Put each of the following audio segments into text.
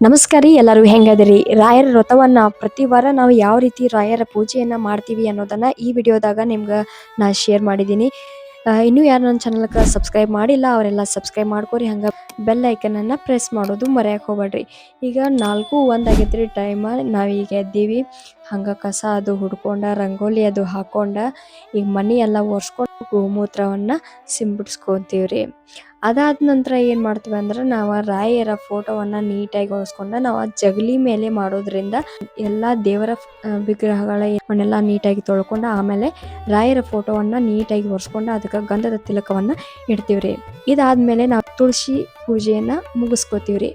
ನಮಸ್ಕಾರ ರೀ ಎಲ್ಲರೂ ಹೆಂಗದಿರಿ? ರಾಯರ ವ್ರತವನ್ನ ಪ್ರತಿ ವಾರ ನಾವು ಯಾವ ರೀತಿ ರಾಯರ ಪೂಜೆಯನ್ನ ಮಾಡ್ತೀವಿ ಅನ್ನೋದನ್ನ ಈ ವಿಡಿಯೋದಾಗ ನಿಮ್ಗೆ ನಾ ಶೇರ್ ಮಾಡಿದ್ದೀನಿ ಇನ್ನೂ ಯಾರು ನನ್ನ ಚಾನಲ್ಗೆ ಸಬ್ಸ್ಕ್ರೈಬ್ ಮಾಡಿಲ್ಲ, ಅವರೆಲ್ಲ ಸಬ್ಸ್ಕ್ರೈಬ್ ಮಾಡ್ಕೊರಿ, ಹಂಗೆ ಬೆಲ್ ಐಕನನ್ನು ಪ್ರೆಸ್ ಮಾಡೋದು ಮರೆಯಕ್ಕೆ ಹೋಗ್ಬೇಡ್ರಿ ಈಗ ನಾಲ್ಕು ಒಂದ್ ಆಗೈತ್ರಿ ಟೈಮ್ ನಾವೀಗ ಎದ್ದೀವಿ. ಹಂಗೆ ಕಸ ಅದು ಹುಡ್ಕೊಂಡ, ರಂಗೋಲಿ ಅದು ಹಾಕೊಂಡ, ಈಗ ಮನೆ ಎಲ್ಲ ಒರೆಸ್ಕೊಂಡು ಗೋಮೂತ್ರವನ್ನು ಸಿಂಪಡಿಸ್ಕೊಂತೀವ್ರಿ. ಅದಾದ ನಂತರ ಏನು ಮಾಡ್ತೀವಿ ಅಂದ್ರೆ ನಾವು ರಾಯರ ಫೋಟೋವನ್ನು ನೀಟಾಗಿ ಒರೆಸ್ಕೊಂಡು ನಾವು ಆ ಜಗಲಿ ಮೇಲೆ ಮಾಡೋದ್ರಿಂದ ಎಲ್ಲ ದೇವರ ವಿಗ್ರಹಗಳ ಅವನ್ನೆಲ್ಲ ನೀಟಾಗಿ ತೊಳ್ಕೊಂಡು ಆಮೇಲೆ ರಾಯರ ಫೋಟೋವನ್ನು ನೀಟಾಗಿ ಒರೆಸ್ಕೊಂಡು ಅದಕ್ಕೆ ಗಂಧದ ತಿಲಕವನ್ನು ಇಡ್ತೀವ್ರಿ. ಇದಾದ್ಮೇಲೆ ನಾವು ತುಳಸಿ ಪೂಜೆಯನ್ನು ಮುಗಿಸ್ಕೋತೀವ್ರಿ.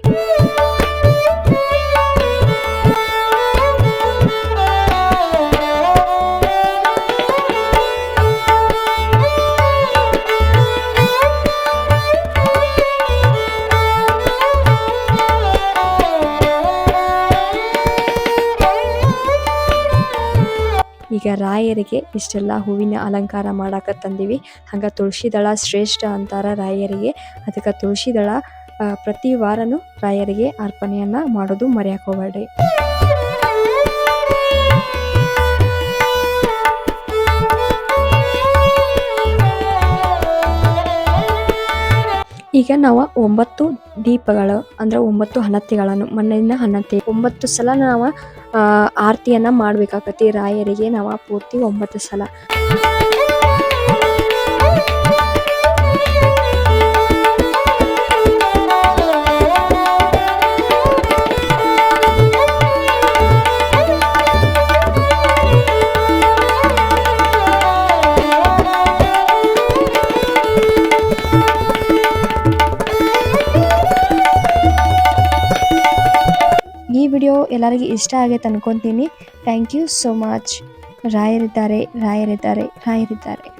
ಈಗ ರಾಯರಿಗೆ ಇಷ್ಟೆಲ್ಲ ಹೂವಿನ ಅಲಂಕಾರ ಮಾಡಾಕ ತಂದೀವಿ. ಹಂಗೆ ತುಳಸಿ ದಳ ಶ್ರೇಷ್ಠ ಅಂತಾರ ರಾಯರಿಗೆ. ಅದಕ್ಕೆ ತುಳಸಿ ದಳ ಪ್ರತಿ ವಾರನೂ ರಾಯರಿಗೆ ಅರ್ಪಣೆಯನ್ನ ಮಾಡೋದು ಮರೆಯಕ್ಕೆ ಹೋಗ್ಬೇಡ್ರಿ ಈಗ ನಾವು ಒಂಬತ್ತು ದೀಪಗಳು, ಅಂದ್ರೆ ಒಂಬತ್ತು ಹಣತೆಗಳನ್ನು, ಮಣ್ಣಿನ ಹಣತೆ. ಒಂಬತ್ತು ಸಲ ನಾವು ಆರತಿಯನ್ನ ಮಾಡ್ಬೇಕಾಗತ್ತೆ ರಾಯರಿಗೆ ನಾವು ಪೂರ್ತಿ ಒಂಬತ್ತು ಸಲ. ಈ ವಿಡಿಯೋ ಎಲ್ಲರಿಗೂ ಇಷ್ಟ ಆಗೈತೆ ಅನ್ಕೊಂತೀನಿ. ಥ್ಯಾಂಕ್ ಯು ಸೋ ಮಚ್ ರಾಯರಿದ್ದಾರೆ ರಾಯರಿದ್ದಾರೆ ರಾಯರಿದ್ದಾರೆ.